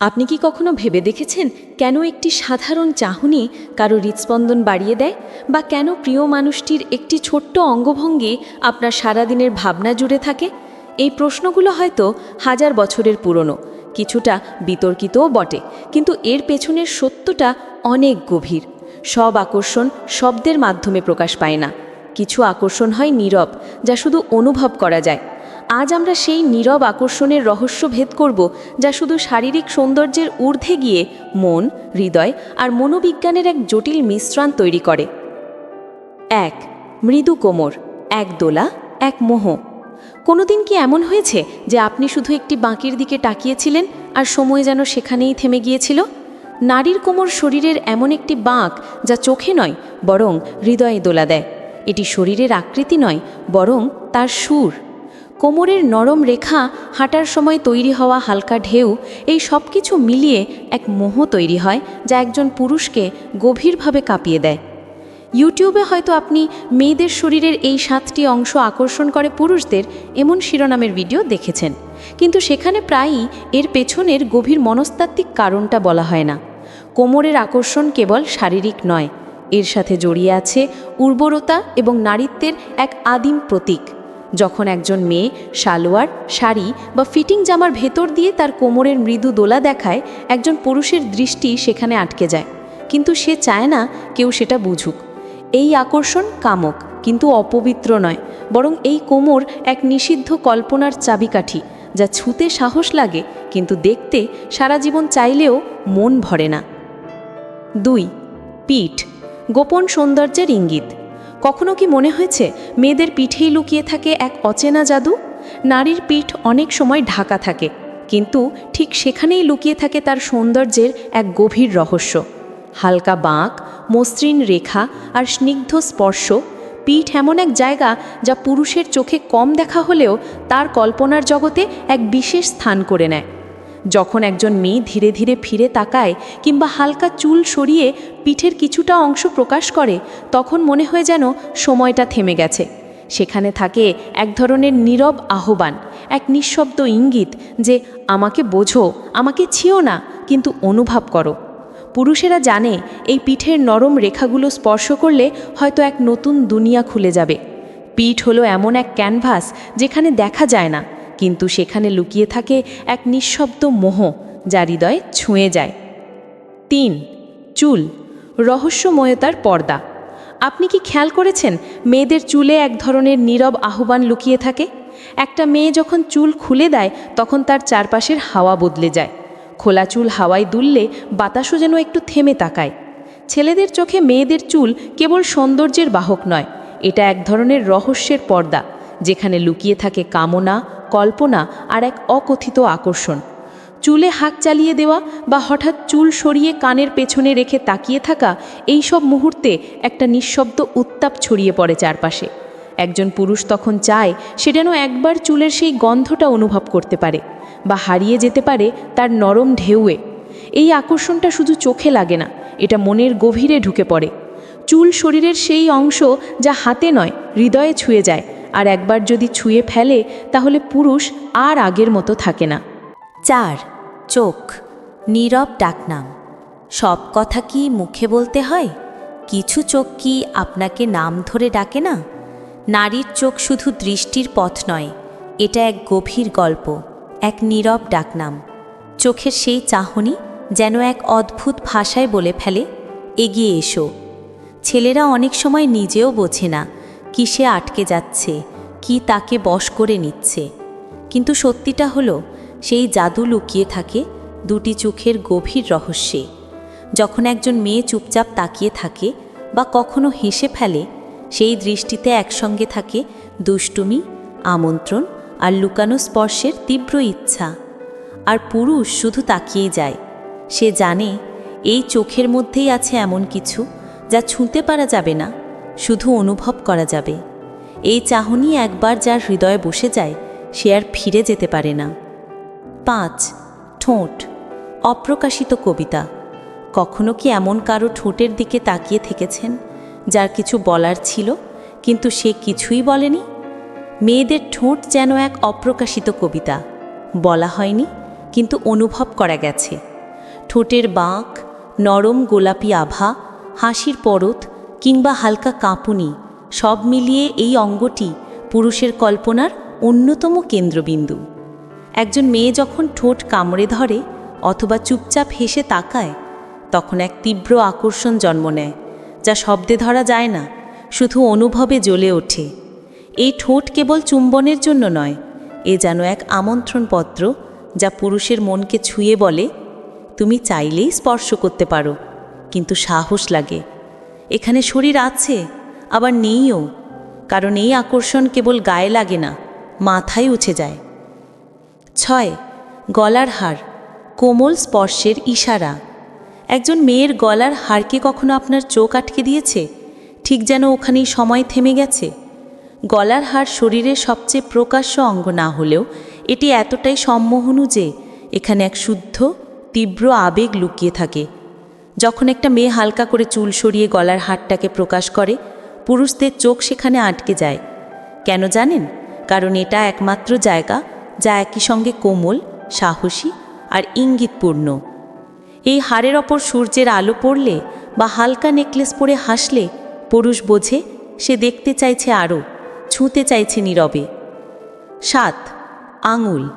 আপনি কি কখনো ভেবে দেখেছেন কেন একটি সাধারণ চাহনি কারও হৃদস্পন্দন বাড়িয়ে দেয় বা কেন প্রিয় মানুষটির একটি ছোট্ট অঙ্গভঙ্গি আপনার সারাদিনের ভাবনা জুড়ে থাকে? এই প্রশ্নগুলো হয়তো হাজার বছরের পুরনো, কিছুটা বিতর্কিতও বটে, কিন্তু এর পেছনের সত্যটা অনেক গভীর। সব আকর্ষণ শব্দের মাধ্যমে প্রকাশ পায় না। কিছু আকর্ষণ হয় নীরব, যা শুধু অনুভব করা যায়। আজ আমরা সেই নীরব আকর্ষণের রহস্য ভেদ করব, যা শুধু শারীরিক সৌন্দর্যের ঊর্ধ্বে গিয়ে মন, হৃদয় আর মনোবিজ্ঞানের এক জটিল মিশ্রণ তৈরি করে। এক, মৃদু কোমর, এক দোলা, এক মোহ। কোনোদিন কি এমন হয়েছে যে আপনি শুধু একটি বাঁকির দিকে তাকিয়েছিলেন আর সময় যেন সেখানেই থেমে গিয়েছিল? নারীর কোমর শরীরের এমন একটি বাঁক যা চোখে নয়, বরং হৃদয়ে দোলা দেয়। এটি শরীরের আকৃতি নয়, বরং তার সুর। কোমরের নরম রেখা হাঁটার সময় তৈরি হওয়া হালকা ঢেউ, এই সব কিছু মিলিয়ে এক মোহ তৈরি হয় যা একজন পুরুষকে গভীরভাবে কাঁপিয়ে দেয়। ইউটিউবে হয়তো আপনি মেয়েদের শরীরের এই সাতটি অংশ আকর্ষণ করে পুরুষদের এমন শিরোনামের ভিডিও দেখেছেন। কিন্তু সেখানে প্রায়ই এর পেছনের গভীর মনস্তাত্ত্বিক কারণটা বলা হয় না। কোমরের আকর্ষণ কেবল শারীরিক নয়, এর সাথে জড়িয়ে আছে উর্বরতা এবং নারীত্বের এক আদিম প্রতীক। যখন একজন মেয়ে, সালোয়ার, শাড়ি বা ফিটিং জামার ভেতর দিয়ে তার কোমরের মৃদু দোলা দেখায়, একজন পুরুষের দৃষ্টি সেখানে আটকে যায়। কিন্তু সে চায় না কেউ সেটা বুঝুক। এই আকর্ষণ কামক, কিন্তু অপবিত্র নয়, বরং এই কোমর এক নিষিদ্ধ কল্পনার চাবিকাঠি, যা ছুতে সাহস লাগে, কিন্তু দেখতে সারা জীবন চাইলেও মন ভরে না। দুই, পিঠ, গোপন সৌন্দর্যের ইঙ্গিত। কখনো কি মনে হয়েছে মেয়েদের পিঠেই লুকিয়ে থাকে এক অচেনা জাদু? নারীর পিঠ অনেক সময় ঢাকা থাকে, কিন্তু ঠিক সেখানেই লুকিয়ে থাকে তার সৌন্দর্যের এক গভীর রহস্য। হালকা বাঁক, মসৃণ রেখা আর স্নিগ্ধ স্পর্শ, পিঠ এমন এক জায়গা যা পুরুষের চোখে কম দেখা হলেও তার কল্পনার জগতে এক বিশেষ স্থান করে নেয়। যখন একজন মেয়ে ধীরে ধীরে ফিরে তাকায় কিংবা হালকা চুল সরিয়ে পিঠের কিছুটা অংশ প্রকাশ করে, তখন মনে হয় যেন সময়টা থেমে গেছে। সেখানে থাকে এক ধরনের নীরব আহ্বান, এক নিঃশব্দ ইঙ্গিত যে, আমাকে বোঝো, আমাকে ছিও না, কিন্তু অনুভব করো। পুরুষেরা জানে এই পিঠের নরম রেখাগুলো স্পর্শ করলে হয়তো এক নতুন দুনিয়া খুলে যাবে। পিঠ হলো এমন এক ক্যানভাস যেখানে দেখা যায় না। কিন্তু সেখানে লুকিয়ে থাকে এক নিঃশব্দ মোহ যা হৃদয়ে ছুঁয়ে যায়। তিন, চুল, রহস্যময়তার পর্দা। আপনি কি খেয়াল করেছেন মেয়েদের চুলে এক ধরনের নীরব আহ্বান লুকিয়ে থাকে? একটা মেয়ে যখন চুল খুলে দেয়, তখন তার চারপাশের হাওয়া বদলে যায়। খোলা চুল হাওয়ায় দুললে বাতাসও যেন একটু থেমে তাকায়। ছেলেদের চোখে মেয়েদের চুল কেবল সৌন্দর্যের বাহক নয়, এটা এক ধরনের রহস্যের পর্দা, যেখানে লুকিয়ে থাকে কামনা কল্পনা আর এক অকথিত আকর্ষণ। চুলে হাঁক চালিয়ে দেওয়া বা হঠাৎ চুল সরিয়ে কানের পেছনে রেখে তাকিয়ে থাকা এই সব মুহূর্তে একটা নিঃশব্দ উত্তাপ ছড়িয়ে পড়ে চারপাশে। একজন পুরুষ তখন চায় সে যেন একবার চুলের সেই গন্ধটা অনুভব করতে পারে বা হারিয়ে যেতে পারে তার নরম ঢেউয়ে। এই আকর্ষণটা শুধু চোখে লাগে না, এটা মনের গভীরে ঢুকে পড়ে। চুল শরীরের সেই অংশ যা হাতে নয়, হৃদয়ে ছুঁয়ে যায় আর একবার যদি ছুঁয়ে ফেলে, তাহলে পুরুষ আর আগের মতো থাকে না। চার, চোখ, নীরব ডাকনাম। সব কথা কি মুখে বলতে হয়? কিছু চোখ কি আপনাকে নাম ধরে ডাকে না? নারীর চোখ শুধু দৃষ্টির পথ নয়, এটা এক গভীর গল্প, এক নীরব ডাকনাম। চোখের সেই চাহনি যেন এক অদ্ভুত ভাষায় বলে ফেলে, এগিয়ে এসো। ছেলেরা অনেক সময় নিজেও বোঝে না কিসে আটকে যাচ্ছে, কি তাকে বশ করে নিচ্ছে। কিন্তু সত্যিটা হলো, সেই জাদু লুকিয়ে থাকে দুটি চোখের গভীর রহস্যে। যখন একজন মেয়ে চুপচাপ তাকিয়ে থাকে বা কখনো হেসে ফেলে, সেই দৃষ্টিতে একসঙ্গে থাকে দুষ্টুমি, আমন্ত্রণ আর লুকানো স্পর্শের তীব্র ইচ্ছা। আর পুরুষ শুধু তাকিয়ে যায়। সে জানে, এই চোখের মধ্যেই আছে এমন কিছু যা ছুঁতে পারা যাবে না। শুধু অনুভব করা যাবে। এই চাহনি একবার যার হৃদয়ে বসে যায়, সে আর ফিরে যেতে পারে না। পাঁচ, ঠোঁট, অপ্রকাশিত কবিতা। কখনো কি এমন কারও ঠোঁটের দিকে তাকিয়ে থেকেছেন, যার কিছু বলার ছিল, কিন্তু সে কিছুই বলেনি? মেয়েদের ঠোঁট যেন এক অপ্রকাশিত কবিতা। বলা হয়নি, কিন্তু অনুভব করা গেছে। ঠোঁটের বাঁক, নরম গোলাপি আভা, হাসির পরত কিংবা হালকা কাঁপুনি, সব মিলিয়ে এই অঙ্গটি পুরুষের কল্পনার অন্যতম কেন্দ্রবিন্দু। একজন মেয়ে যখন ঠোঁট কামড়ে ধরে অথবা চুপচাপ হেসে তাকায়, তখন এক তীব্র আকর্ষণ জন্ম নেয়, যা শব্দে ধরা যায় না, শুধু অনুভবে জ্বলে ওঠে। এই ঠোঁট কেবল চুম্বনের জন্য নয়, এ যেন এক আমন্ত্রণপত্র যা পুরুষের মনকে ছুঁয়ে বলে, তুমি চাইলেই স্পর্শ করতে পারো, কিন্তু সাহস লাগে এখানে শরীর আছে, আবার নেইও, কারণ এই আকর্ষণ কেবল গায়ে লাগে না, মাথায় উঠে যায়। ছয়, গলার হার, কোমল স্পর্শের ইশারা। একজন মেয়ের গলার হারকে কখনো আপনার চোখ আটকে দিয়েছে? ঠিক যেন ওখানেই সময় থেমে গেছে। গলার হার শরীরের সবচেয়ে প্রকাশ্য অঙ্গ না হলেও এটি এতটাই সম্মোহনু যে, এখানে এক শুদ্ধ, তীব্র আবেগ লুকিয়ে থাকে। যখন একটা মেয়ে হালকা করে চুল সরিয়ে গলার হারটাকে প্রকাশ করে, পুরুষদের চোখ সেখানে আটকে যায়। কেন জানেন? কারণ এটা একমাত্র জায়গা যা একই সঙ্গে কোমল, সাহসী আর ইঙ্গিতপূর্ণ। এই হাড়ের ওপর সূর্যের আলো পড়লে বা হালকা নেকলেস পরে হাসলে পুরুষ বোঝে সে দেখতে চাইছে আরও, ছুঁতে চাইছে নীরবে। সাত, আঙুল,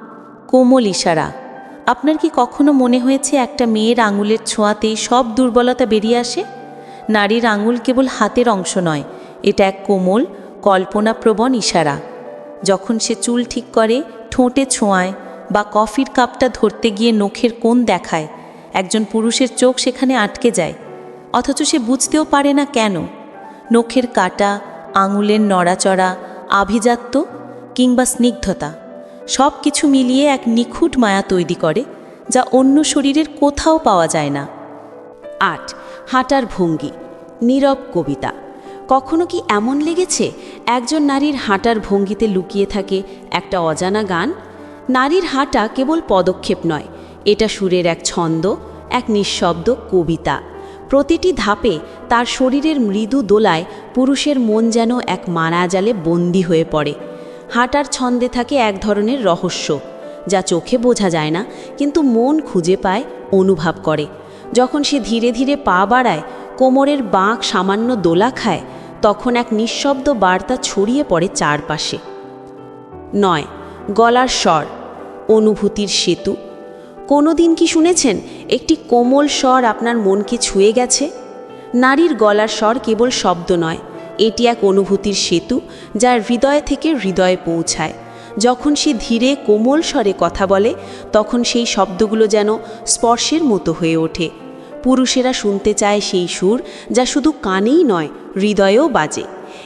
কোমল ইশারা। আপনার কি কখনো মনে হয়েছে একটা মেয়ের আঙুলের ছোঁয়াতেই সব দুর্বলতা বেরিয়ে আসে? নারীর আঙুল কেবল হাতের অংশ নয়, এটা এক কোমল, কল্পনাপ্রবণ ইশারা। যখন সে চুল ঠিক করে, ঠোঁটে ছোঁয়ায় বা কফির কাপটা ধরতে গিয়ে নখের কোণ দেখায়, একজন পুরুষের চোখ সেখানে আটকে যায়। অথচ সে বুঝতেও পারে না কেন? নখের কাটা, আঙুলের নড়াচড়া, আভিজাত্য কিংবা স্নিগ্ধতা। সব কিছু মিলিয়ে এক নিখুঁত মায়া তৈরি করে, যা অন্য শরীরের কোথাও পাওয়া যায় না। আট, হাঁটার ভঙ্গি, নীরব কবিতা। কখনো কি এমন লেগেছে, একজন নারীর হাঁটার ভঙ্গিতে লুকিয়ে থাকে একটা অজানা গান? নারীর হাঁটা কেবল পদক্ষেপ নয়, এটা সুরের এক ছন্দ, এক নিঃশব্দ কবিতা। প্রতিটি ধাপে তার শরীরের মৃদু দোলায় পুরুষের মন যেন এক মারাজালে বন্দী হয়ে পড়ে। হাঁটার ছন্দে থাকে এক ধরনের রহস্য, যা চোখে বোঝা যায় না, কিন্তু মন খুঁজে পায়, অনুভব করে। যখন সে ধীরে ধীরে পা বাড়ায়, কোমরের বাঁক সামান্য দোলা খায়, তখন এক নিঃশব্দ বার্তা ছড়িয়ে পড়ে চারপাশে। নয়, গলার স্বর, অনুভূতির সেতু। কোনো দিন কি শুনেছেন, একটি কোমল স্বর আপনার মনকে ছুঁয়ে গেছে? নারীর গলার স্বর কেবল শব্দ নয় এটি এক অনুভূতির সেতু যা হৃদয় থেকে হৃদয়ে পৌঁছায়। যখন সে ধীরে কোমল স্বরে কথা বলে, তখন সেই শব্দগুলো যেন স্পর্শের মতো হয়ে ওঠে। পুরুষেরা শুনতে চায় সেই সুর যা শুধু কানেই নয়, হৃদয়েও বাজে।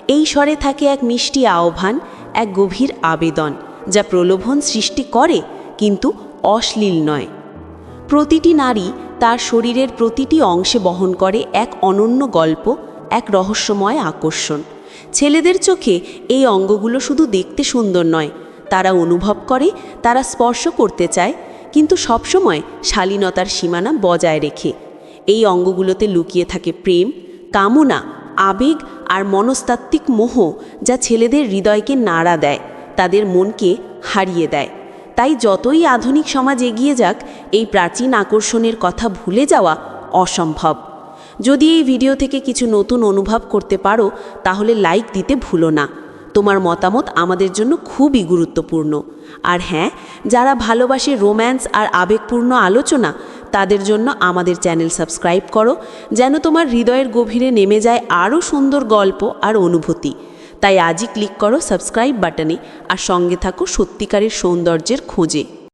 এই স্বরে থাকে এক মিষ্টি আহ্বান, এক গভীর আবেদন, যা প্রলোভন সৃষ্টি করে, কিন্তু অশ্লীল নয়। প্রতিটি নারী তার শরীরের প্রতিটি অংশে বহন করে এক অনন্য গল্প এক রহস্যময় আকর্ষণ। ছেলেদের চোখে এই অঙ্গগুলো শুধু দেখতে সুন্দর নয়। তারা অনুভব করে, তারা স্পর্শ করতে চায়, কিন্তু সবসময় শালীনতার সীমানা বজায় রেখে। এই অঙ্গগুলোতে লুকিয়ে থাকে প্রেম, কামনা, আবেগ আর মনস্তাত্ত্বিক মোহ যা ছেলেদের হৃদয়কে নাড়া দেয়, তাদের মনকে হারিয়ে দেয়। তাই যতই আধুনিক সমাজ এগিয়ে যাক, এই প্রাচীন আকর্ষণের কথা ভুলে যাওয়া অসম্ভব। যদি এই ভিডিও থেকে কিছু নতুন অনুভব করতে পারো, তাহলে লাইক দিতে ভুলো না। তোমার মতামত আমাদের জন্য খুবই গুরুত্বপূর্ণ। আর হ্যাঁ যারা ভালোবাসে রোম্যান্স আর আবেগপূর্ণ আলোচনা, তাদের জন্য আমাদের চ্যানেল সাবস্ক্রাইব করো, যেন তোমার হৃদয়ের গভীরে নেমে যায় আরও সুন্দর গল্প আর অনুভূতি। তাই আজই ক্লিক করো সাবস্ক্রাইব বাটনে, আর সঙ্গে থাকো সত্যিকারের সৌন্দর্যের খোঁজে।